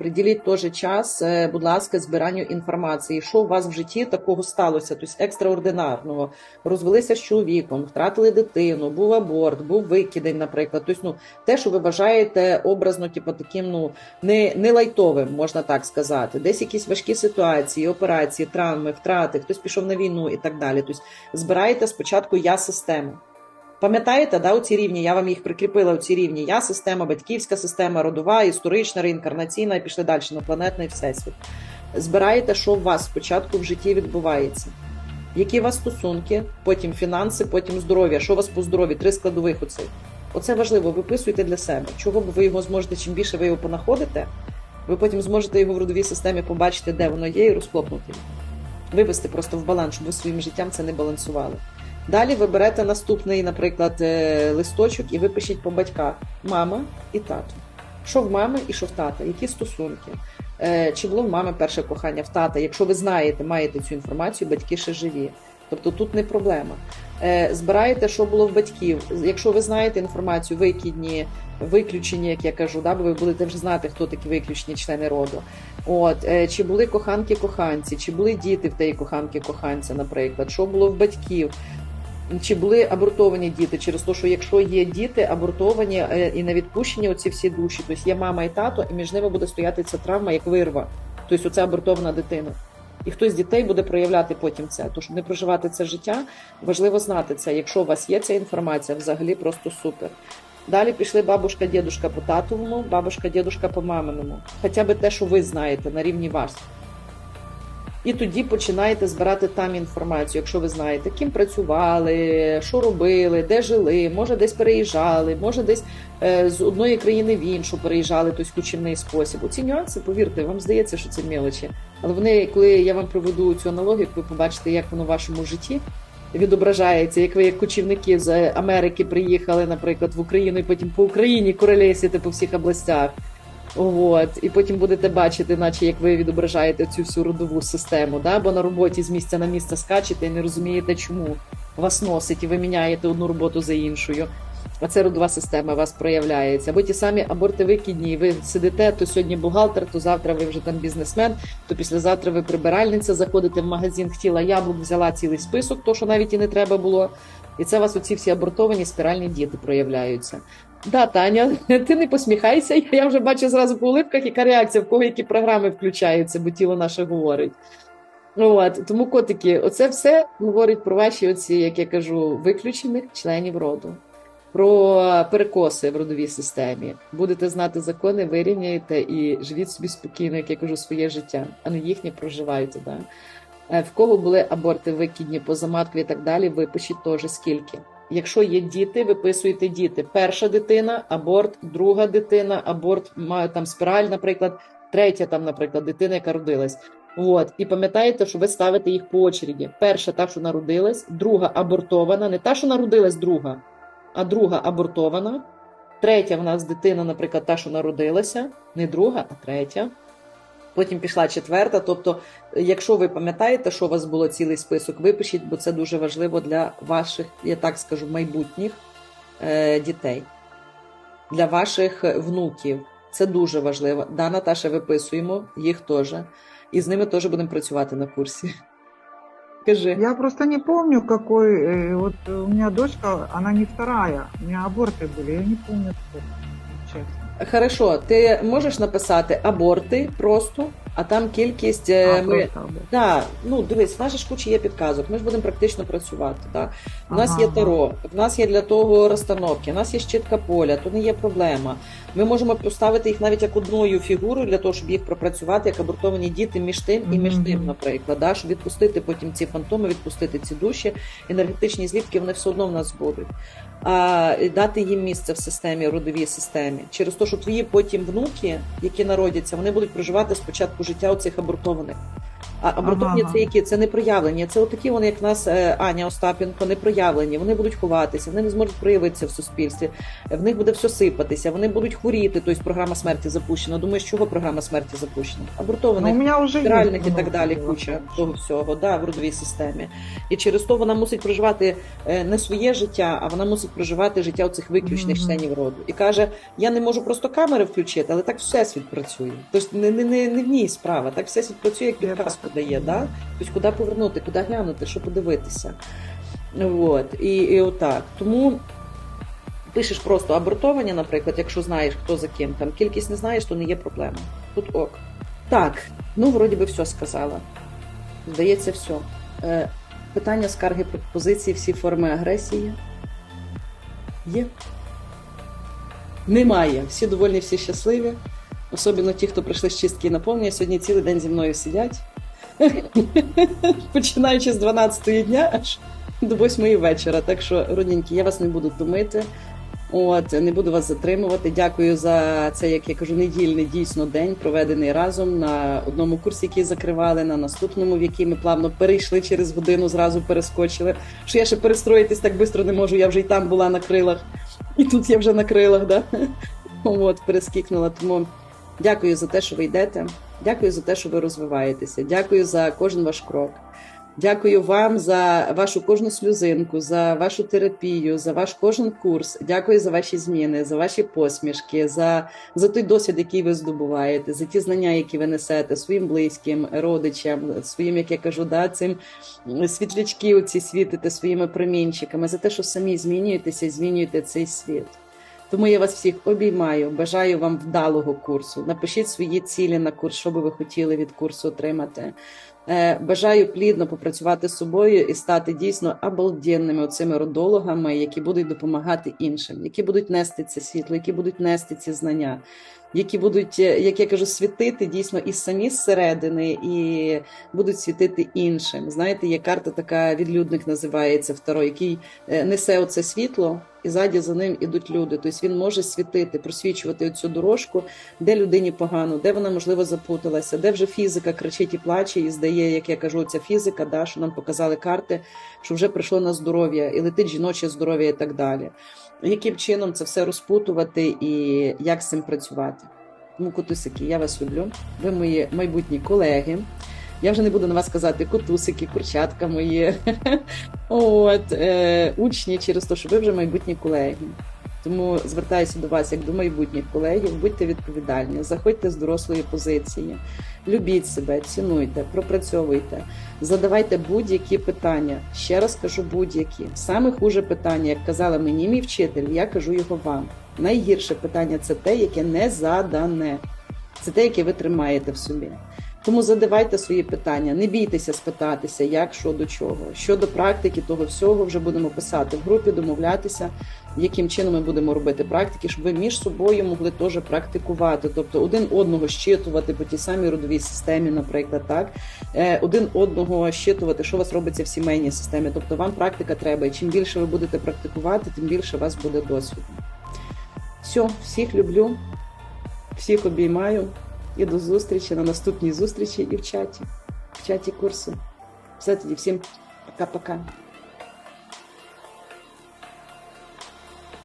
приділіть теж час, е, будь ласка, збиранню інформації, що у вас в житті такого сталося, тобто екстраординарного. Розвелися з чоловіком, втратили дитину, був аборт, був викидень, наприклад. Тобто, ну, те, що ви вважаєте образно, типу, таким ну не, не лайтовим, можна так сказати. Десь якісь важкі ситуації, операції, травми, втрати, хтось пішов на війну і так далі. Тобто, збираєте спочатку я систему. Пам'ятаєте, да, оці рівні, я вам їх прикріпила, оці рівні я система, батьківська система, родова, історична, реінкарнаційна, і пішли далі на планетний всесвіт. Збираєте, що у вас спочатку в житті відбувається. Які у вас стосунки, потім фінанси, потім здоров'я. Що у вас по здоров'ю? Три складових оцих. Оце важливо, виписуйте для себе. Чого ви його зможете, чим більше ви його понаходите, ви потім зможете його в родовій системі побачити, де воно є, і розхлопнути. Вивести просто в баланс, щоб ви своїм життям це не балансували. Далі ви берете наступний, наприклад, е, листочок і випишіть по батьках мама і тато. Що в мами і що в тата, які стосунки? Е, Чи було в мами перше кохання в тата? Якщо ви знаєте, маєте цю інформацію, батьки ще живі. Тобто тут не проблема. Е, Збираєте, що було в батьків. Якщо ви знаєте інформацію, викидні, виключені, як я кажу, да, бо ви будете вже знати, хто такі виключені члени роду. От чи були коханки-коханці, чи були діти в тієї коханки-коханця, наприклад, що було в батьків. Чи були абортовані діти через те, що якщо є діти абортовані е, і на відпущенні оці всі душі, тобто є мама і тато, і між ними буде стояти ця травма як вирва, тобто оця абортована дитина. І хтось з дітей буде проявляти потім це. Тож не проживати це життя, важливо знати це. Якщо у вас є ця інформація, взагалі просто супер. Далі пішли бабушка, дідушка по татовому, бабушка, дідушка по маминому. Хоча б те, що ви знаєте на рівні вас. І тоді починаєте збирати там інформацію, якщо ви знаєте, ким працювали, що робили, де жили, може десь переїжджали, може десь е, з одної країни в іншу переїжджали, тобто кучівний спосіб. Оці нюанси, повірте, вам здається, що це мелочі. Але вони, коли я вам проведу цю аналогію, ви побачите, як воно в вашому житті відображається, як ви як кочівники з Америки приїхали, наприклад, в Україну і потім по Україні королесите по всіх областях. От, і потім будете бачити, наче як ви відображаєте цю всю родову систему, да? бо на роботі з місця на місце скачете і не розумієте, чому вас носить, і ви міняєте одну роботу за іншою. А це родова система у вас проявляється. Або ті самі аборти викидні, ви сидите, то сьогодні бухгалтер, то завтра ви вже там бізнесмен, то післязавтра ви прибиральниця, заходите в магазин, хотіла яблук, взяла цілий список, то що навіть і не треба було. І це у вас оці всі абортовані спіральні діти проявляються. Да, Таня, ти не посміхайся. Я вже бачу зразу по улипках, яка реакція, в кого які програми включаються, бо тіло наше говорить. От, Тому, котики, оце все говорить про ваші, оці, як я кажу, виключених членів роду, про перекоси в родовій системі. Будете знати закони, вирівняєте і живіть собі спокійно, як я кажу, своє життя, а не їхнє проживайте. Да? Е, в кого були аборти, викидні, позаматки і так далі, випишіть теж скільки. Якщо є діти, виписуєте діти. Перша дитина, аборт, друга дитина, аборт, там спіраль, наприклад, третя, там, наприклад, дитина, яка родилась. От, і пам'ятаєте, що ви ставите їх по очереді. Перша та, що народилась, друга абортована, не та, що народилась друга, а друга абортована. Третя в нас дитина, наприклад, та, що народилася, не друга, а третя. Потім пішла четверта. Тобто, якщо ви пам'ятаєте, що у вас було цілий список, випишіть, бо це дуже важливо для ваших, я так скажу, майбутніх е, дітей, для ваших внуків. Це дуже важливо. Да, Наташа, виписуємо їх теж. І з ними теж будемо працювати на курсі. Кажи. Я просто не помню, какой... э, Вот у меня дочка, она не вторая. У меня аборты были, я не помню, сколько, честно. Хорошо, ти можеш написати аборти просто, а там кількість. е, А, ми... Да, ну дивись, в ж куча є підказок. Ми ж будемо практично працювати. Да? У нас Ага, є таро, в нас є для того розстановки, у нас є щитка поля, то не є проблема. Ми можемо поставити їх навіть як одною фігурою для того, щоб їх пропрацювати як абортовані діти між тим і між тим, наприклад, да? щоб відпустити потім ці фантоми, відпустити ці душі, енергетичні зліпки, вони все одно в нас будуть. А дати їм місце в системі, родовій системі, через те, що твої потім внуки, які народяться, вони будуть проживати спочатку життя у цих абортованих. А абортовні Ага. це які? Це не проявлені. Це отакі вони, як в нас е, Аня Остапенко, не проявлені. Вони будуть ховатися, вони не зможуть проявитися в суспільстві. В них буде все сипатися, вони будуть хворіти. Тобто програма смерті запущена. Думаєш, чого програма смерті запущена? Ну, Абортованих у меня спіральних і так далі, куча того всього, да, в родовій системі. І через то вона мусить проживати е, не своє життя, а вона мусить проживати життя цих виключних Мгм. членів роду. І каже: я не можу просто камери включити, але так всесвіт працює. Тобто не, не, не, не в ній справа. Так всесвіт працює, як підказку дає. Да? Тобто, куди повернути, куди глянути, що подивитися. От. І, і отак. Тому. Пишеш просто абортовані, наприклад, якщо знаєш, хто за ким там. Кількість не знаєш, то не є проблема. Тут ок. Так, ну вроді би все сказала. Здається, все. Е, питання, скарги, пропозиції, всі форми агресії. Є? Немає. Всі довольні, всі щасливі. Особливо ті, хто прийшли з чистки і наповнення, сьогодні цілий день зі мною сидять. Починаючи з 12 дня аж до 8 вечора. Так що, родненькі, я вас не буду томити. От, не буду вас затримувати. Дякую за це, як я кажу, недільний дійсно день, проведений разом на одному курсі, який закривали, на наступному, в який ми плавно перейшли через годину, зразу перескочили. Що я ще перестроїтись так швидко не можу. Я вже й там була на крилах, і тут я вже на крилах, да? От, перескікнула. Тому дякую за те, що ви йдете. Дякую за те, що ви розвиваєтеся. Дякую за кожен ваш крок. Дякую вам за вашу кожну сльозинку, за вашу терапію, за ваш кожен курс. Дякую за ваші зміни, за ваші посмішки, за, за той досвід, який ви здобуваєте, за ті знання, які ви несете своїм близьким, родичам, своїм, як я кажу, да, цим світлячки оці світите своїми промінчиками, за те, що самі змінюєтеся змінюєте цей світ. Тому я вас всіх обіймаю, бажаю вам вдалого курсу. Напишіть свої цілі на курс, що би ви хотіли від курсу отримати. Е, Бажаю плідно попрацювати з собою і стати дійсно обалденними оцими родологами, які будуть допомагати іншим, які будуть нести це світло, які будуть нести ці знання, які будуть, е, як я кажу, світити дійсно і самі зсередини, і будуть світити іншим. Знаєте, є карта така відлюдник називається второй, який е, несе оце світло, і ззаді за ним ідуть люди. Тобто він може світити, просвічувати цю дорожку, де людині погано, де вона можливо запуталася, де вже фізика кричить і плаче, і здає, як я кажу, ця фізика, да, що нам показали карти, що вже прийшло на здоров'я, і летить жіноче здоров'я і так далі. Яким чином це все розпутувати і як з цим працювати? Тому котусики, я вас люблю. Ви мої майбутні колеги. Я вже не буду на вас казати котусики, курчатка мої. От, е, учні через те, що ви вже майбутні колеги. Тому звертаюся до вас як до майбутніх колегів, будьте відповідальні, заходьте з дорослої позиції, любіть себе, цінуйте, пропрацьовуйте, задавайте будь-які питання. Ще раз кажу будь-які. Саме хуже питання, як казала мені мій вчитель, я кажу його вам. Найгірше питання це те, яке не задане. Це те, яке ви тримаєте в собі. Тому задавайте свої питання, не бійтеся спитатися, як, що до чого. Щодо практики, того всього вже будемо писати в групі, домовлятися, яким чином ми будемо робити практики, щоб ви між собою могли теж практикувати, тобто один одного щитувати по тій самій родовій системі, наприклад, так Е, один одного щитувати, що у вас робиться в сімейній системі. Тобто вам практика треба, і чим більше ви будете практикувати, тим більше у вас буде досвіду. Все, всіх люблю, всіх обіймаю. І до зустрічі на наступній зустрічі і в чаті, в чаті курсу. Все тоді всім пока-пока.